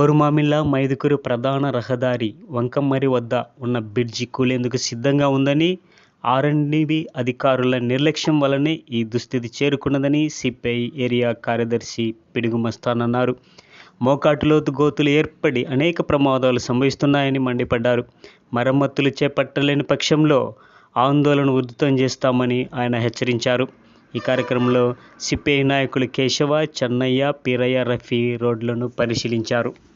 బోరుమామిళ్ళ మైదుకూరు ప్రధాన రహదారి వంకమ్మరి వద్ద ఉన్న బ్రిడ్జి కూలేందుకు సిద్ధంగా ఉందని ఆర్ఎండ్బి అధికారుల నిర్లక్ష్యం వల్లనే ఈ దుస్థితి చేరుకున్నదని సిపిఐ ఏరియా కార్యదర్శి పిడుగు మస్తాన్ అన్నారు. మోకాటులోతు గోతులు ఏర్పడి అనేక ప్రమాదాలు సంభవిస్తున్నాయని మండిపడ్డారు. మరమ్మతులు చేపట్టలేని పక్షంలో ఆందోళన ఉధృతం చేస్తామని ఆయన హెచ్చరించారు. ఈ కార్యక్రమంలో సిపిఐ నాయకులు కేశవ చెన్నయ్య పీరయ్య రఫీ రోడ్లను పరిశీలించారు.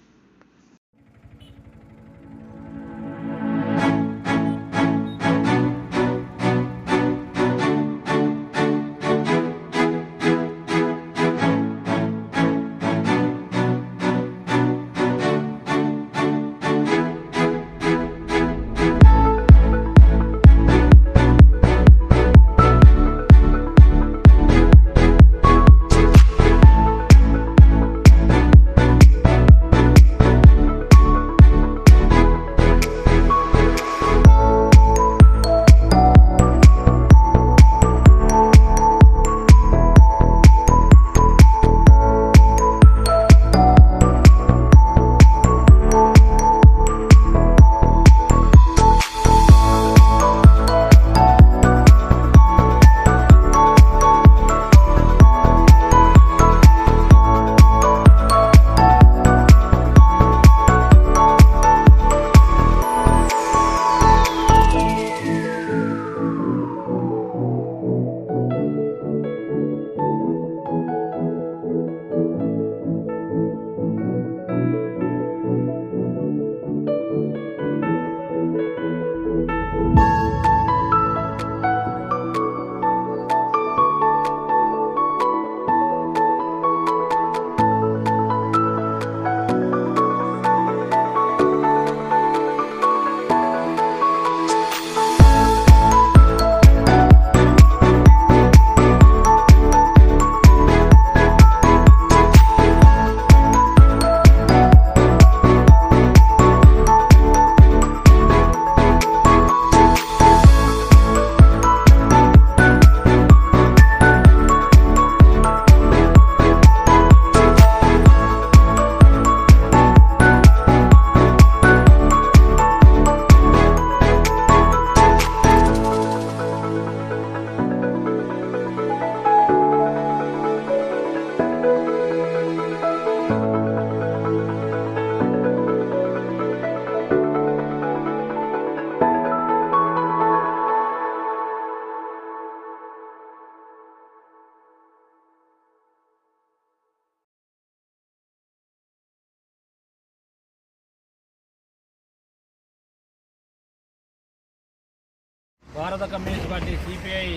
భారత కమ్యూనిస్ట్ పార్టీ సిపిఐ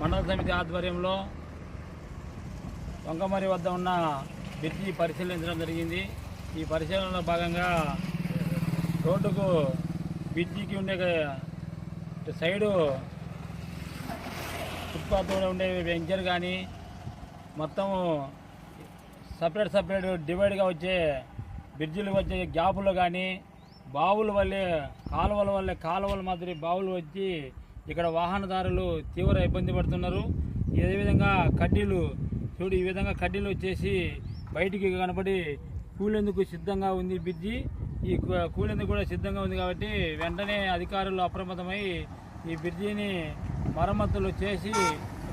మండల సమితి ఆధ్వర్యంలో వంకమరి వద్ద ఉన్న బ్రిడ్జి పరిశీలించడం జరిగింది. ఈ పరిశీలనలో భాగంగా రోడ్డుకు బ్రిడ్జికి ఉండే సైడు ఫుట్పాత్ కూడా ఉండే వెంచర్ కానీ మొత్తము సపరేట్ సపరేట్ డివైడ్గా వచ్చే బ్రిడ్జిలు వచ్చే గ్యాపులు కానీ బావుల వల్లే కాలువల వల్లే కాలువల మాదిరి బావులు వచ్చి ఇక్కడ వాహనదారులు తీవ్ర ఇబ్బంది పడుతున్నారు. ఇదే విధంగా కడ్డీలు చూడు ఈ విధంగా కడ్డీలు వచ్చేసి బయటికి కనబడి కూలేందుకు సిద్ధంగా ఉంది బ్రిడ్జి. ఈ కూలెందుకు కూలేందుకు కూడా సిద్ధంగా ఉంది కాబట్టి వెంటనే అధికారులు అప్రమత్తమై ఈ బ్రిడ్జిని మరమ్మతులు చేసి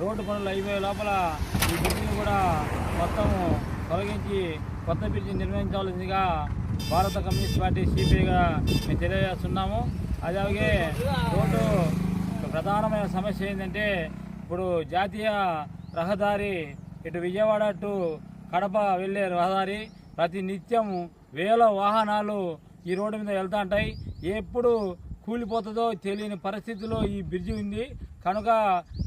రోడ్డు పనులు అయిపోయే లోపల ఈ బ్రిడ్జిని కూడా మొత్తం తొలగించి కొత్త బ్రిడ్జి నిర్వహించవలసిందిగా భారత కమ్యూనిస్ట్ పార్టీ సిపిఐగా మేము తెలియజేస్తున్నాము. అలాగే రోడ్డు ప్రధానమైన సమస్య ఏంటంటే ఇప్పుడు జాతీయ రహదారి ఇటు విజయవాడ అటు కడప వెళ్ళే రహదారి ప్రతి నిత్యం వేల వాహనాలు ఈ రోడ్డు మీద వెళ్తూ ఉంటాయి. ఎప్పుడు కూలిపోతుందో తెలియని పరిస్థితిలో ఈ బ్రిడ్జి ఉంది. కనుక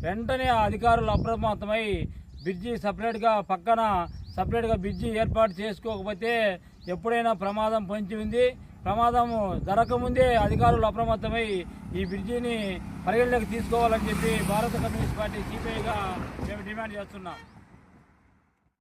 వెంటనే అధికారులు అప్రమత్తమై బ్రిడ్జి సపరేట్గా పక్కన సపరేట్గా బ్రిడ్జి ఏర్పాటు చేసుకోకపోతే ఎప్పుడైనా ప్రమాదం పొంచి ఉంది ప్రమాదం జరగకముందే అధికారులు అప్రమత్తమై ఈ బ్రిడ్జిని పరిగణలోకి తీసుకోవాలని చెప్పి భారత కమ్యూనిస్ట్ పార్టీ సిపిఐగా మేము డిమాండ్ చేస్తున్నాం.